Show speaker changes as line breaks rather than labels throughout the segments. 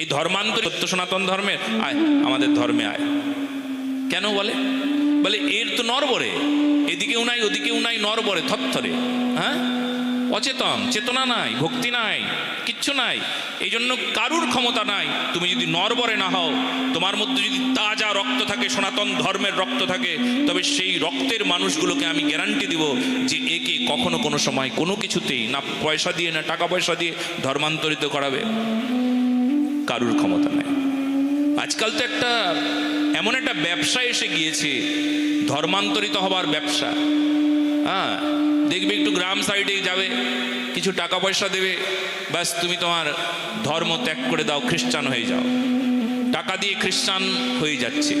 এই ধর্মান্তর সত্য সনাতন ধর্মের আয়, আমাদের ধর্মে আয়। কেন বলে? বলে, এর তো নরবরে এদিকেও নাই, ওদিকেও নাই নরবরে থরথরে হ্যাঁ? অচেতন, চেতনা নাই, ভক্তি নাই, কিচ্ছু নাই। এই জন্য কারুর ক্ষমতা নাই, তুমি যদি নরবরে না হও, তোমার মধ্যে যদি তাজা রক্ত থাকে, সনাতন ধর্মের রক্ত থাকে, তবে সেই রক্তের মানুষগুলোকে আমি গ্যারান্টি দিব যে একে কখনো কোনো সময় কোনো কিছুতেই না পয়সা দিয়ে, না টাকা পয়সা দিয়ে ধর্মান্তরিত করাবে। কারুর ক্ষমতা নাই। আজকাল তো একটা, এমন একটা ব্যবসা এসে গিয়েছে, ধর্মান্তরিত হবার ব্যবসা। হ্যাঁ দেখবে একটু গ্রাম সাইডে যাবে, কিছু টাকা পয়সা দেবে, ব্যাস তুমি তোমার ধর্ম ত্যাগ করে দাও, খ্রিস্টান হয়ে যাও। টাকা দিয়ে খ্রিস্টান হয়ে যাচ্ছে।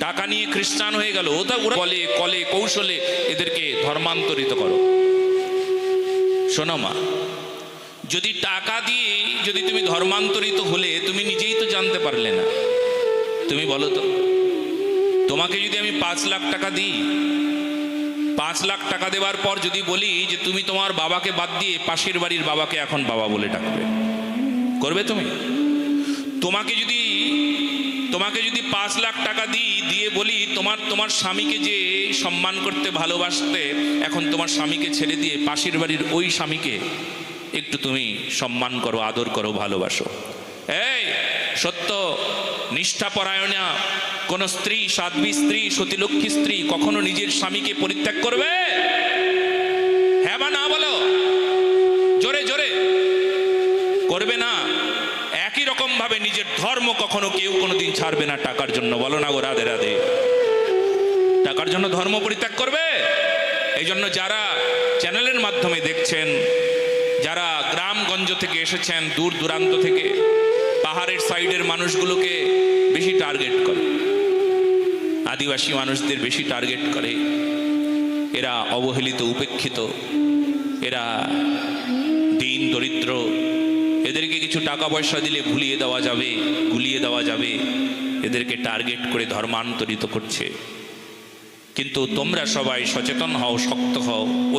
টাকা নিয়ে খ্রিস্টান হয়ে গেল, ওটা ওরা বলে, কলে, কৌশলে এদেরকে ধর্মান্তরিত করো। শোনো মা যদি টাকা দিয়ে যদি তুমি ধর্মান্তরিত হলে, তুমি নিজেই তো জানতে পারলে না। তুমি বলো তো, তোমাকে যদি আমি পাঁচ লাখ টাকা দিই, পাঁচ লাখ টাকা দেওয়ার পর যদি বলি যে তুমি তোমার বাবাকে বাদ দিয়ে পাশের বাড়ির বাবাকে এখন বাবা বলে ডাকবে, করবে তুমি? তোমাকে যদি তোমাকে যদি পাঁচ লাখ টাকা দিই, দিয়ে বলি তোমার তোমার স্বামীকে যে সম্মান করতে ভালোবাসতে, এখন তোমার স্বামীকে ছেড়ে দিয়ে পাশের বাড়ির ওই স্বামীকে একটু তুমি সম্মান করো, আদর করো, ভালোবাসো। এই, সত্য, নিষ্ঠাপরায়ণা, কোন স্ত্রী, সাধ্বী স্ত্রী, সতীলক্ষ্মী স্ত্রী কখনো নিজের স্বামীকে পরিত্যাগ করবে? হ্যাঁ বা না বলো? জোরে জোরে। করবে না। একই রকম ভাবে নিজের ধর্ম কখনো কেউ কোনোদিন ছাড়বে না টাকার জন্য। বলো না গো, রাধে রাধে। টাকার জন্য ধর্ম পরিত্যাগ করবে? এই জন্য যারা চ্যানেলের মাধ্যমে দেখছেন যারা গ্রামগঞ্জ থেকে এসেছেন, দূর দূরান্ত থেকে, পাহাড়ের সাইডের মানুষগুলোকে বেশি টার্গেট করে। আদিবাসী মানুষদের বেশি টার্গেট করে। এরা অবহেলিত, উপেক্ষিত, এরা দিন, দরিদ্র। এদেরকে কিছু টাকা পয়সা দিলে ভুলিয়ে দেওয়া যাবে, গুলিয়ে দেওয়া যাবে। এদেরকে টার্গেট করে ধর্মান্তরিত করছে। কিন্তু তোমরা সবাই সচেতন হও, শক্ত হও।